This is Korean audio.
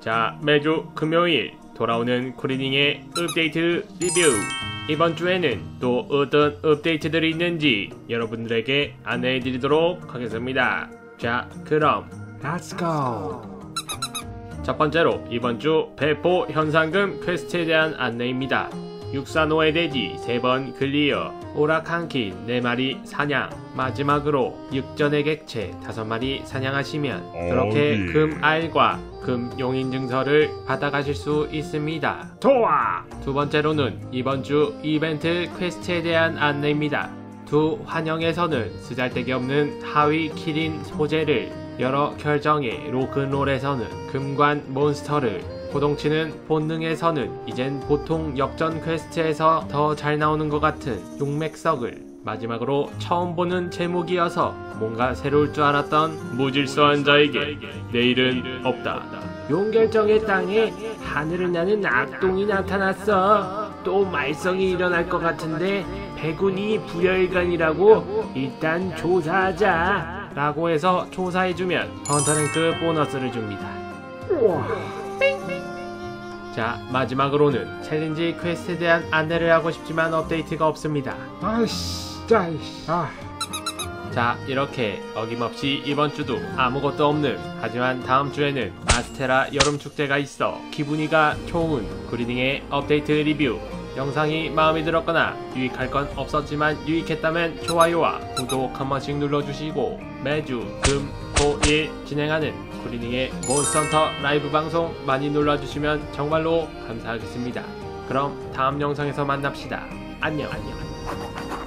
자, 매주 금요일 돌아오는 쿠리닝의 업데이트 리뷰. 이번 주에는 또 어떤 업데이트들이 있는지 여러분들에게 안내해 드리도록 하겠습니다. 자, 그럼 Let's go. 첫 번째로 이번 주 배포 현상금 퀘스트에 대한 안내입니다. 육산호의 돼지 3번 클리어, 오락한키 4마리 사냥, 마지막으로 육전의 객체 5마리 사냥하시면 그렇게 어, 예. 금 알과 금 용인 증서를 받아가실 수 있습니다. 좋아! 두 번째로는 이번 주 이벤트 퀘스트에 대한 안내입니다. 두 환영에서는 쓰잘데기 없는 하위 키린 소재를 여러 결정의 로큰롤에서는 금관 몬스터를 고동치는 본능에서는 이젠 보통 역전 퀘스트에서 더 잘 나오는 것 같은 용맥석을 마지막으로 처음 보는 제목이어서 뭔가 새로울 줄 알았던 무질서한 자에게 내일은 없다. 용결정의 땅에 하늘을 나는 악동이 나타났어. 또 말썽이 일어날 것 같은데 배군이 부여일간이라고 일단 조사하자. 라고 해서 조사해주면 헌터랭크 보너스를 줍니다. 자, 마지막으로는 챌린지 퀘스트에 대한 안내를 하고 싶지만 업데이트가 없습니다. 아이씨, 짜이씨. 아, 자, 이렇게 어김없이 이번 주도 아무것도 없는 하지만 다음 주에는 아스테라 여름 축제가 있어 기분이가 좋은 그리닝의 업데이트 리뷰 영상이 마음에 들었거나 유익할 건 없었지만 유익했다면 좋아요와 구독 한 번씩 눌러주시고 매주 금, 토, 일 진행하는 쿠리닝의 몬스터헌터 라이브 방송 많이 눌러주시면 정말로 감사하겠습니다. 그럼 다음 영상에서 만납시다. 안녕. 안녕.